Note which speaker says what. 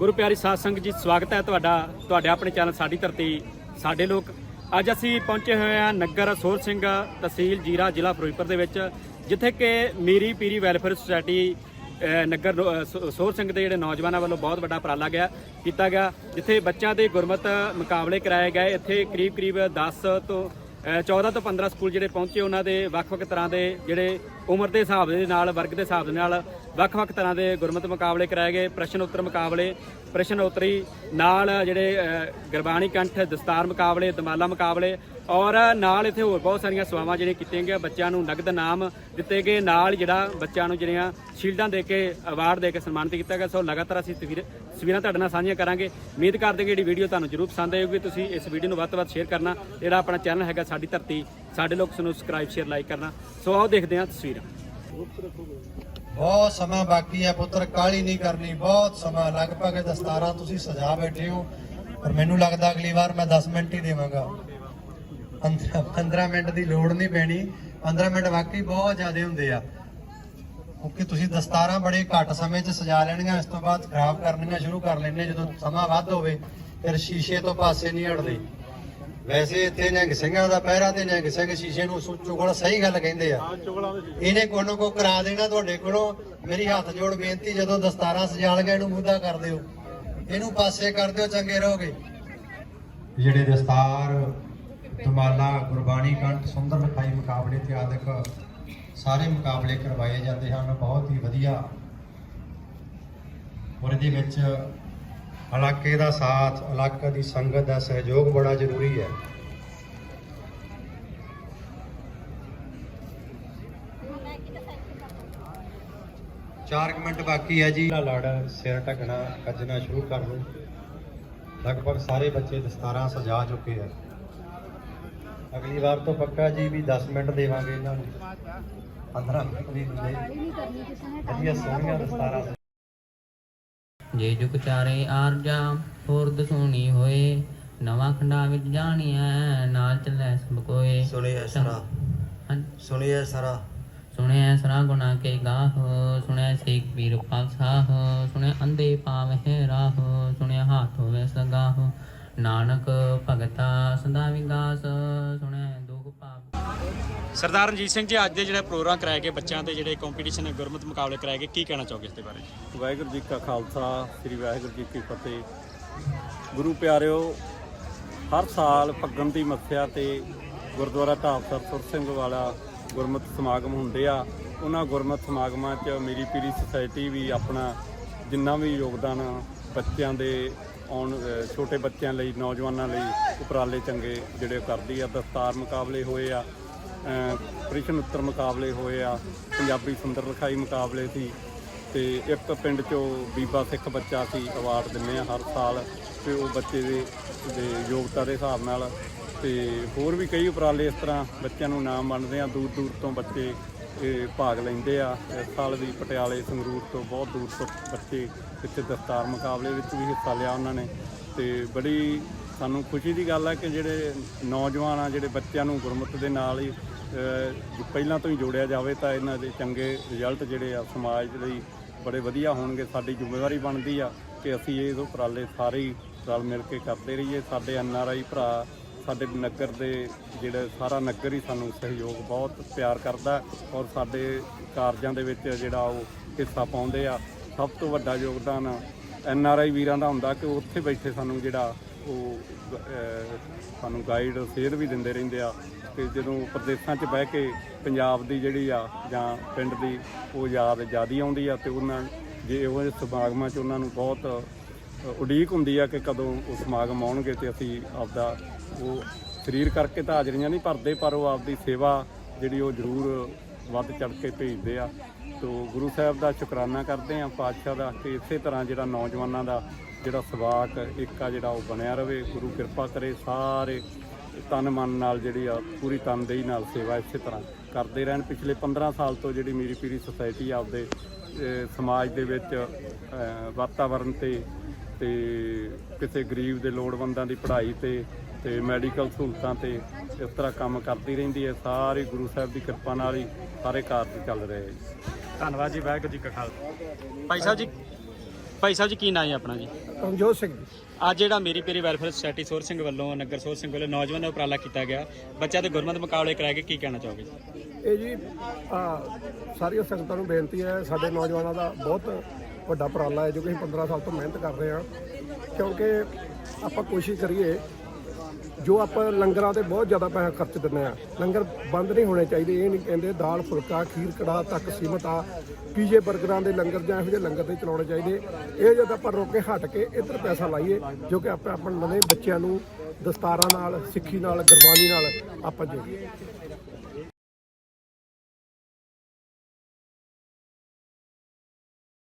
Speaker 1: ਗੁਰੂ ਪਿਆਰੀ ਸਾਧ ਸੰਗਤ ਜੀ, ਸਵਾਗਤ ਹੈ ਤੁਹਾਡਾ, ਤੁਹਾਡੇ ਆਪਣੇ ਚੈਨਲ ਸਾਡੀ ਧਰਤੀ, ਸਾਡੇ ਲੋਕ। ਅੱਜ ਅਸੀਂ ਪਹੁੰਚੇ ਹੋਏ ਹਾਂ ਨਗਰ ਸੋਰ ਸਿੰਘ ਤਹਿਸੀਲ ਜੀਰਾ ਜ਼ਿਲ੍ਹਾ ਫਿਰੋਜ਼ਪੁਰ ਦੇ ਵਿੱਚ, ਜਿੱਥੇ ਕਿ ਮੀਰੀ ਪੀਰੀ ਵੈਲਫੇਅਰ ਸੁਸਾਇਟੀ ਨਗਰ ਨੋ- ਸੋਹਰ ਸਿੰਘ ਦੇ ਜਿਹੜੇ ਨੌਜਵਾਨਾਂ ਵੱਲੋਂ ਬਹੁਤ ਵੱਡਾ ਉਪਰਾਲਾ ਗਿਆ, ਕੀਤਾ ਗਿਆ, ਜਿੱਥੇ ਬੱਚਿਆਂ ਦੇ ਗੁਰਮਤ ਮੁਕਾਬਲੇ ਕਰਾਏ ਗਏ। ਇੱਥੇ ਕਰੀਬ ਕਰੀਬ 10 ਤੋਂ, ਅਹ 14 ਤੋਂ 15 ਸਕੂਲ ਜਿਹੜੇ ਪਹੁੰਚੇ, ਉਹਨਾਂ ਦੇ ਵੱਖ-ਵੱਖ ਤਰ੍ਹਾਂ ਦੇ ਜਿਹੜੇ ਉਮਰ ਦੇ ਹਿਸਾਬ ਦੇ ਨਾਲ ਵਰਗ ਦੇ ਹਿਸਾਬ ਦੇ ਨਾਲ ਵੱਖ-ਵੱਖ ਤਰ੍ਹਾਂ ਦੇ ਗੁਰਮਤ ਮੁਕਾਬਲੇ ਕਰਾਏ ਗਏ। ਪ੍ਰਸ਼ਨ ਉੱਤਰ ਮੁਕਾਬਲੇ ਪ੍ਰਸ਼ਨ ਉੱਤਰੀ ਨਾਲ ਜਿਹੜੇ ਅਹ, ਗੁਰਬਾਣੀ ਕੰਠ ਦਸਤਾਰ ਮੁਕਾਬਲੇ ਦਮਾਲਾ ਮੁਕਾਬਲੇ ਔਰ ਨਾਲ ਇੱਥੇ ਹੋਰ ਬਹੁਤ ਸਾਰੀਆਂ ਸੇਵਾਵਾਂ ਜਿਹੜੀਆਂ ਕੀਤੀਆਂ ਗਈਆਂ। ਬੱਚਿਆਂ ਨੂੰ ਨਗਦ ਇਨਾਮ ਦਿੱਤੇ ਗਏ। ਨਾਲ ਜਿਹੜਾ ਬੱਚਿਆਂ ਨੂੰ ਜਿਹੜੀਆਂ ਸ਼ੀਲਡਾਂ ਦੇ ਕੇ ਅਵਾਰਡ ਦੇ ਕੇ ਸਨਮਾਨਿਤ ਕੀਤਾ ਗਿਆ। ਸੋ ਲਗਾਤਾਰ ਅਸੀਂ ਤਸਵੀਰ ਤਸਵੀਰਾਂ ਤੁਹਾਡੇ ਨਾਲ ਸਾਂਝੀਆਂ ਕਰਾਂਗੇ। ਉਮੀਦ ਕਰਦੇ ਕਿ ਜਿਹੜੀ ਵੀਡੀਓ ਤੁਹਾਨੂੰ ਜ਼ਰੂਰ ਪਸੰਦ ਆਏਗੀ ਤੁਸੀਂ ਇਸ ਵੀਡੀਓ ਨੂੰ ਵੱਧ ਤੋਂ ਵੱਧ ਸ਼ੇਅਰ ਕਰਨਾ। ਜਿਹੜਾ ਆਪਣਾ ਚੈਨਲ ਹੈਗਾ ਸਾਡੀ ਧਰਤੀ ਸਾਡੇ ਲੋਕ ਨੂੰ ਸਬਸਕ੍ਰਾਈਬ ਸ਼ੇਅਰ ਲਾਈਕ ਕਰਨਾ। ਸੋ ਆਓ ਦੇਖਦੇ ਹਾਂ ਤਸਵੀਰਾਂ।
Speaker 2: ਬਹੁਤ ਸਮਾਂ ਬਾਕੀ ਹੈ ਪੁੱਤਰ ਕਾਲੀ ਨਹੀਂ ਕਰਨੀ, ਬਹੁਤ ਸਮਾਂ। ਲਗਭਗ ਦਸਤਾਰਾਂ ਤੁਸੀਂ ਸਜਾ ਬੈਠੇ ਹੋ। ਪਰ ਮੈਨੂੰ ਲੱਗਦਾ ਅਗਲੀ ਵਾਰ ਮੈਂ 10 ਮਿੰਟ ਹੀ ਦੇਵਾਂਗਾ। 15 ਮਿੰਟ ਦੀ ਲੋੜ ਨਹੀਂ ਪੈਣੀ। 15 ਮਿੰਟ ਵਾਕਈ ਬਹੁਤ ਜ਼ਿਆਦਾ ਹੁੰਦੇ ਆ। ਕਿਉਂਕਿ ਤੁਸੀਂ ਦਸਤਾਰਾਂ ਬੜੇ ਘੱਟ ਸਮੇਂ 'ਚ ਸਜਾ ਲੈਣੀਆਂ, ਇਸ ਤੋਂ ਬਾਅਦ ਖਰਾਬ ਕਰਨੀਆਂ ਸ਼ੁਰੂ ਕਰ ਲੈਣੇ ਜਦੋਂ ਸਮਾਂ ਵੱਧ ਹੋਵੇ, ਫਿਰ ਸ਼ੀਸ਼ੇ ਤੋਂ ਪਾਸੇ ਨਹੀਂ ਹਟਦੇ। ਵੈਸੇ ਇੱਥੇ ਨਿਹੰਗ ਸਿੰਘਾਂ ਦਾ ਪਹਿਰਾ ਤੇ ਨਿਹੰਗ ਸਿੰਘ ਸ਼ੀਸ਼ੇ ਨੂੰ ਚੁਗਲ ਸਹੀ ਗੱਲ ਕਹਿੰਦੇ ਆ। ਇਹਨੇ ਕੋਈ ਨਾ ਕੋਈ ਕਰਾ ਦੇਣਾ ਤੁਹਾਡੇ ਕੋਲੋਂ। ਮੇਰੀ ਹੱਥ ਜੋੜ ਬੇਨਤੀ ਜਦੋਂ ਦਸਤਾਰਾਂ ਸਜਾ ਲਗਾ ਇਹਨੂੰ ਮੁੱਦਾ ਕਰ ਦਿਓ। ਇਹਨੂੰ ਪਾਸੇ ਕਰ ਦਿਓ ਚੰਗੇ ਰਹੋਗੇ। ਜਿਹੜੇ ਦਸਤਾਰ ਦਮਾਲਾ ਗੁਰਬਾਣੀ ਕੰਠ ਸੁੰਦਰ ਲਿਖਾਈ ਮੁਕਾਬਲੇ ਤੇ ਆਦਿਕ ਸਾਰੇ ਮੁਕਾਬਲੇ ਕਰਵਾਏ ਜਾਂਦੇ ਹਨ। ਬਹੁਤ ਹੀ ਵਧੀਆ। ਔਰ ਇਹਦੇ ਵਿੱਚ ਇਲਾਕੇ ਦਾ ਸਾਥ ਇਲਾਕੇ ਦੀ ਸੰਗਤ ਦਾ ਸਹਿਯੋਗ ਬੜਾ ਜ਼ਰੂਰੀ ਹੈ। ਚਾਰ ਮਿੰਟ ਬਾਕੀ ਹੈ ਜੀ। ਲੜ ਸਿਰ ਢਕਣਾ ਕੱਜਣਾ ਸ਼ੁਰੂ ਕਰ ਲਓ ਲਗਭਗ ਸਾਰੇ ਬੱਚੇ ਦਸਤਾਰਾਂ ਸਜਾ ਚੁੱਕੇ ਆ। ਅਗਲੀ ਵਾਰ ਤੋਂ ਪੱਕਾ ਜੀ ਵੀ 10 ਮਿੰਟ ਦੇਵਾਂਗੇ ਇਹਨਾਂ ਨੂੰ। 15 ਮਿੰਟ ਵੀ ਦਿੰਦੇ ਵਧੀਆ ਸੋਹਣੀਆਂ ਦਸਤਾਰਾਂ
Speaker 3: ਜੇ ਜੁਗ ਚਾਰੇ ਆਰਜਾ ਹੋਰ ਦਸੂਣੀ ਹੋਏ ਨਵਾਂ ਖੰਡਾ ਵਿੱਚ ਜਾਣੀਐ ਨਾਲ ਚੱਲੈ ਸਭ ਕੋਏ।
Speaker 2: ਸੁਣਿਆ
Speaker 3: ਸਰਾ। ਹਾਂ
Speaker 2: ਸੁਣਿਆ ਸਾਰਾ।
Speaker 3: ਸੁਣਿਆ ਸਰਾ ਗੁਨਾ ਕੇ ਗਾਹ ਸੁਣਿਆ ਸੇਖ ਪੀਰ ਪਾਸਾਹ ਸੁਣਿਆ ਅੰਦੇ ਪਾਵਹਿ ਰਾਹ ਸੁਣਿਆ ਹਾਥ ਹੋਵੇ ਸਗਾਹ। ਨਾਨਕ ਭਗਤਾ ਸਦਾ ਵਿਗਾਸ ਸੁਣਿਆ
Speaker 1: ਸਰਦਾਰ ਰਣਜੀਤ ਸਿੰਘ ਜੀ, ਅੱਜ ਦੇ ਜਿਹੜੇ ਪ੍ਰੋਗਰਾਮ ਕਰਾਏ ਗਏ, ਬੱਚਿਆਂ ਦੇ ਜਿਹੜੇ ਕੰਪੀਟੀਸ਼ਨ ਗੁਰਮਤ ਮੁਕਾਬਲੇ ਕਰਾਏ ਗਏ, ਕੀ ਕਹਿਣਾ ਚਾਹੋਗੇ ਇਸ ਦੇ ਬਾਰੇ?
Speaker 4: ਵਾਹਿਗੁਰੂ ਜੀ ਕਾ ਖਾਲਸਾ, ਸ੍ਰੀ ਵਾਹਿਗੁਰੂ ਜੀ ਕੀ ਫਤਿਹ। ਗੁਰੂ ਪਿਆਰਿਓ, ਹਰ ਸਾਲ ਫੱਗਣ ਦੀ ਮੱਸਿਆ ਤੇ ਗੁਰਦੁਆਰਾ ਢਾਬਸਰ ਸੁਰ ਸਿੰਘ ਵਾਲਾ ਗੁਰਮਤ ਸਮਾਗਮ ਹੁੰਦੇ ਆ। ਉਹਨਾਂ ਗੁਰਮਤ ਸਮਾਗਮਾਂ 'ਚ ਮੇਰੀ ਪੀਰੀ ਸੁਸਾਇਟੀ ਵੀ ਆਪਣਾ ਜਿੰਨਾ ਵੀ ਯੋਗਦਾਨ ਬੱਚਿਆਂ ਦੇ ਆਉਣ ਛੋਟੇ ਬੱਚਿਆਂ ਲਈ ਨੌਜਵਾਨਾਂ ਲਈ ਉਪਰਾਲੇ ਚੰਗੇ ਜਿਹੜੇ ਉਹ ਕਰਦੀ ਆ। ਦਸਤਾਰ ਮੁਕਾਬਲੇ ਹੋਏ ਆ ਅ, ਪ੍ਰਸ਼ਨ ਉੱਤਰ ਮੁਕਾਬਲੇ ਹੋਏ ਆ ਪੰਜਾਬੀ ਸੁੰਦਰ ਲਿਖਾਈ ਮੁਕਾਬਲੇ ਸੀ ਤੇ ਇੱਕ ਪਿੰਡ ਚੋਂ ਬੀਬਾ ਸਿੱਖ ਬੱਚਾ ਸੀ ਅਵਾਰਡ ਦਿੰਦੇ ਆ ਹਰ ਸਾਲ ਤੇ ਉਹ ਬੱਚੇ ਦੇ ਦੇ ਯੋਗਤਾ ਦੇ ਹਿਸਾਬ ਨਾਲ ਤੇ ਹੋਰ ਵੀ ਕਈ ਉਪਰਾਲੇ ਇਸ ਤਰ੍ਹਾਂ ਬੱਚਿਆਂ ਨੂੰ ਨਾਮ ਮੰਨਦੇ ਆ। ਦੂਰ ਦੂਰ ਤੋਂ ਬੱਚੇ ਇਹ ਭਾਗ ਲੈਂਦੇ ਆ। ਇਸ ਸਾਲ ਵੀ ਪਟਿਆਲੇ ਸੰਗਰੂਰ ਤੋਂ ਬਹੁਤ ਦੂਰ ਤੋਂ ਬੱਚੇ ਇੱਥੇ ਦਸਤਾਰ ਮੁਕਾਬਲੇ ਵਿੱਚ ਵੀ ਹਿੱਸਾ ਲਿਆ ਉਹਨਾਂ ਨੇ। ਤੇ ਬੜੀ ਸਾਨੂੰ ਖੁਸ਼ੀ ਦੀ ਗੱਲ ਹੈ ਕਿ ਜਿਹੜੇ ਨੌਜਵਾਨ ਆ, ਜਿਹੜੇ ਬੱਚਿਆਂ ਨੂੰ ਗੁਰਮਤਿ ਦੇ ਨਾਲ ਹੀ ਪਹਿਲਾਂ ਤੋਂ ਹੀ ਜੋੜਿਆ ਜਾਵੇ ਤਾਂ ਇਹਨਾਂ ਦੇ ਚੰਗੇ ਰਿਜ਼ਲਟ ਜਿਹੜੇ ਆ ਸਮਾਜ ਲਈ ਬੜੇ ਵਧੀਆ ਹੋਣਗੇ। ਸਾਡੀ ਜ਼ਿੰਮੇਵਾਰੀ ਬਣਦੀ ਆ ਕਿ ਅਸੀਂ ਇਹ ਉਪਰਾਲੇ ਸਾਰੇ ਹੀ ਰਲ ਮਿਲ ਕੇ ਕਰਦੇ ਰਹੀਏ। ਸਾਡੇ ਐਨ ਆਰ ਆਈ ਭਰਾ ਸਾਡੇ ਨਗਰ ਦੇ ਜਿਹੜੇ ਸਾਰਾ ਨਗਰ ਹੀ ਸਾਨੂੰ ਸਹਿਯੋਗ ਬਹੁਤ ਪਿਆਰ ਕਰਦਾ ਔਰ ਸਾਡੇ ਕਾਰਜਾਂ ਦੇ ਵਿੱਚ ਜਿਹੜਾ ਉਹ ਹਿੱਸਾ ਪਾਉਂਦੇ ਆ। ਸਭ ਤੋਂ ਵੱਡਾ ਯੋਗਦਾਨ ਐਨ ਆਰ ਆਈ ਵੀਰਾਂ ਦਾ ਹੁੰਦਾ ਕਿ ਉੱਥੇ ਬੈਠੇ ਸਾਨੂੰ ਜਿਹੜਾ ਉਹ ਸਾਨੂੰ ਗਾਈਡ ਸੇਧ ਵੀ ਦਿੰਦੇ ਰਹਿੰਦੇ ਆ ਤੇ ਜਦੋਂ ਪ੍ਰਦੇਸ਼ਾਂ 'ਚ ਬਹਿ ਕੇ ਪੰਜਾਬ ਦੀ ਜਿਹੜੀ ਆ ਜਾਂ ਪਿੰਡ ਦੀ ਉਹ ਯਾਦ ਜਿਆਦੀ ਆਉਂਦੀ ਆ ਤੇ ਉਹਨਾਂ, ਜੇ ਉਹ ਸਮਾਗਮਾਂ 'ਚ ਉਹਨਾਂ ਨੂੰ ਬਹੁਤ ਉਡੀਕ ਹੁੰਦੀ ਆ ਕਿ ਕਦੋਂ ਉਹ ਸਮਾਗਮ ਆਉਣਗੇ ਤੇ ਅਸੀਂ ਆਪਦਾ ਉਹ ਸਰੀਰ ਕਰਕੇ ਤਾਂ ਹਾਜ਼ਰੀਆਂ ਨਹੀਂ ਭਰਦੇ ਪਰ ਉਹ ਆਪਦੀ ਸੇਵਾ ਜਿਹੜੀ ਉਹ ਜ਼ਰੂਰ ਵੱਧ ਚੜ ਕੇ ਭੇਜਦੇ ਆ। ਤੋ ਗੁਰੂ ਸਾਹਿਬ ਦਾ ਸ਼ੁਕਰਾਨਾ ਕਰਦੇ ਆ ਪਾਤਸ਼ਾਹ ਦਾ ਕਿ ਇਸੇ ਤਰ੍ਹਾਂ ਜਿਹੜਾ ਨੌਜਵਾਨਾਂ ਦਾ ਜਿਹੜਾ ਸਵਾਕ ਇੱਕ ਜਿਹੜਾ ਉਹ ਬਣਿਆ ਰਵੇ ਗੁਰੂ ਕਿਰਪਾ ਕਰੇ ਸਾਰੇ ਤਨ ਮਨ ਨਾਲ ਜਿਹੜੀ ਆ ਪੂਰੀ ਤਨਦੇਹੀ ਨਾਲ ਸੇਵਾ ਇਸੇ ਤਰ੍ਹਾਂ ਕਰਦੇ ਰਹਿਣ। ਪਿਛਲੇ 15 ਸਾਲ ਤੋਂ ਜਿਹੜੀ ਮੀਰੀ ਪੀਰੀ ਸੁਸਾਇਟੀ ਆਪਦੇ ਸਮਾਜ ਦੇ ਵਿੱਚ ਅਹ, ਵਾਤਾਵਰਣ ਤੇ ਤੇ ਕਿਸੇ ਗਰੀਬ ਦੇ ਲੋੜਵੰਦਾਂ ਦੀ ਪੜ੍ਹਾਈ ਤੇ ਤੇ ਮੈਡੀਕਲ ਸਹੂਲਤਾਂ ਤੇ ਇਸ ਤਰ੍ਹਾਂ ਕੰਮ ਕਰਦੀ ਰਹਿੰਦੀ ਹੈ। ਸਾਰੇ ਗੁਰੂ ਸਾਹਿਬ ਦੀ ਕਿਰਪਾ ਨਾਲ ਹੀ ਸਾਰੇ ਕਾਰਜ ਚੱਲ ਰਹੇ ਹੈ ਜੀ।
Speaker 1: ਧੰਨਵਾਦ ਜੀ ਵਾਹਿਗੁਰੂ ਜੀ ਕਾ ਖਾਲਸਾ। ਭਾਈ ਸਾਹਿਬ ਜੀ ਭਾਈ ਸਾਹਿਬ ਜੀ ਕੀ ਨਾਂ ਹੈ ਆਪਣਾ ਜੀ?
Speaker 5: ਰਣਜੋਤ ਸਿੰਘ ਜੀ।
Speaker 1: ਅੱਜ ਜਿਹੜਾ ਮੇਰੀ ਪੀਰੀ ਵੈਲਫੇਅਰ ਸੁਸਾਇਟੀ ਸੋਰ ਸਿੰਘ ਵੱਲੋਂ ਨਗਰ ਸੋਰ ਸਿੰਘ ਵੱਲੋਂ ਨੌਜਵਾਨਾਂ ਦਾ ਉਪਰਾਲਾ ਕੀਤਾ ਗਿਆ। ਬੱਚਿਆਂ ਦੇ ਗੁਰਮਤ ਮੁਕਾਬਲੇ ਕਰਾਏ ਗਏ ਕੀ ਕਹਿਣਾ ਚਾਹੋਗੇ ਜੀ?
Speaker 5: ਇਹ ਜੀ ਆ ਸਾਰੀਆਂ ਸੰਗਤਾਂ ਨੂੰ ਬੇਨਤੀ ਹੈ ਸਾਡੇ ਨੌਜਵਾਨਾਂ ਦਾ ਬਹੁਤ ਵੱਡਾ ਉਪਰਾਲਾ ਹੈ ਜੋ ਕਿ ਅਸੀਂ 15 ਸਾਲ ਤੋਂ ਮਿਹਨਤ ਕਰ ਰਹੇ ਹਾਂ। ਕਿਉਂਕਿ ਆਪਾਂ ਕੋਸ਼ਿਸ਼ ਕਰੀਏ, ਜੋ ਆਪਾਂ ਲੰਗਰਾਂ ਤੇ ਬਹੁਤ ਜ਼ਿਆਦਾ ਪੈਸਾ ਖਰਚ ਦਿੰਦੇ ਆ ਲੰਗਰ ਬੰਦ ਨਹੀਂ ਹੋਣੇ ਚਾਹੀਦੇ। ਇਹ ਨਹੀਂ ਕਹਿੰਦੇ ਦਾਲ, ਫੁਲਕਾ, ਖੀਰ, ਕੜਾਹ, ਤੱਕ ਸੀਮਤ ਆ। ਪੀਜੇ 버ਗਰਾਂ ਦੇ ਲੰਗਰ ਜਾਂ ਇਹੋ ਜਿਹੇ ਲੰਗਰ ਤੇ ਚਲਾਉਣੇ ਚਾਹੀਦੇ। ਇਹ ਜਦ ਆਪਾਂ ਰੋਕ ਕੇ ਹਟ ਕੇ ਇੱਧਰ ਪੈਸਾ ਲਾਈਏ, ਜੋ ਕਿ ਆਪਾਂ ਆਪਣੇ ਨਵੇਂ ਬੱਚਿਆਂ ਨੂੰ ਦਸਤਾਰਾਂ ਨਾਲ, ਸਿੱਖੀ ਨਾਲ, ਗੁਰਬਾਣੀ ਨਾਲ ਆਪਾਂ ਜੋੜੀਏ।